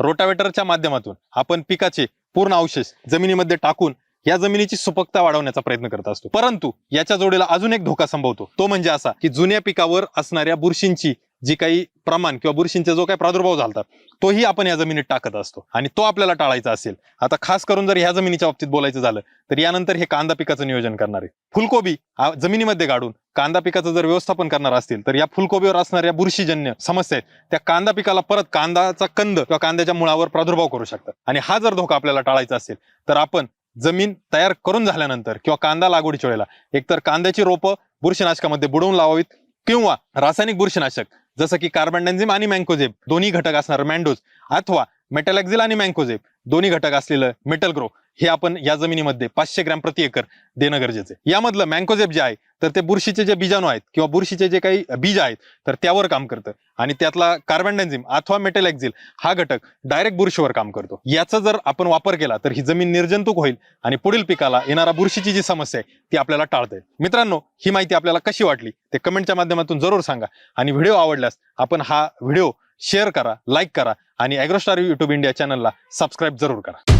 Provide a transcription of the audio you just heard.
रोटावेटरच्या माध्यमातून आपण पिकाचे पूर्ण अवशेष जमिनीमध्ये टाकून या जमिनीची सुपकता वाढवण्याचा प्रयत्न करत असतो. परंतु याच्या जोडीला अजून एक धोका संभवतो. तो म्हणजे असा की जुन्या पिकावर असणाऱ्या बुरशींची जी काही प्रमाण किंवा बुरशींचा जो काही प्रादुर्भाव झाला तोही आपण या जमिनीत टाकत असतो. आणि तो आपल्याला टाळायचा असेल. आता खास करून जर ह्या जमिनीच्या बाबतीत बोलायचं झालं तर यानंतर हे कांदा पिकाचं नियोजन करणार. आहे फुलकोबी जमिनीमध्ये गाडून कांदा पिकाचं जर व्यवस्थापन करणार असतील तर या फुलकोबीवर असणाऱ्या बुरशीजन्य समस्या आहेत. त्या कांदा पिकाला परत कांदाचा कंद किंवा कांद्याच्या मुळावर प्रादुर्भाव करू शकतात. आणि हा जर धोका आपल्याला टाळायचा असेल तर आपण जमीन तयार करून झाल्यानंतर किंवा कांदा लागवडीच्या वेळेला एकतर कांद्याची रोपं बुरशीनाशकामध्ये बुडवून लावावीत किंवा रासायनिक बुरशीनाशक जसं की कार्बन डायझिम आणि मँकोझेब दोन्ही घटक असणार मँडोज अथवा मेटलॅक्झिल आणि मँकोझेब दोन्ही घटक असलेलं मेटल ग्रो हे आपण या जमिनीमध्ये पाचशे ग्रॅम प्रति एकर देणं गरजेचं आहे. यामधलं मँकोझेब जे आहे तर ते बुरशीचे जे बीजाणू आहेत किंवा बुरशीचे जे काही बीज आहेत तर त्यावर काम करतं. आणि त्यातला कार्बन अथवा अथवा मेटलॅक्झिल हा घटक डायरेक्ट बुरशीवर काम करतो. याचा जर आपण वापर केला तर ही जमीन निर्जंतुक होईल आणि पुढील पिकाला येणारा बुरशीची जी समस्या आहे ती आपल्याला टाळता येईल. मित्रांनो ही माहिती आपल्याला कशी वाटली ते कमेंटच्या माध्यमातून जरूर सांगा. आणि व्हिडिओ आवडल्यास आपण हा व्हिडिओ शेअर करा लाईक करा आणि ॲग्रोस्टार युट्यूब इंडिया चॅनलला सबस्क्राईब जरूर करा.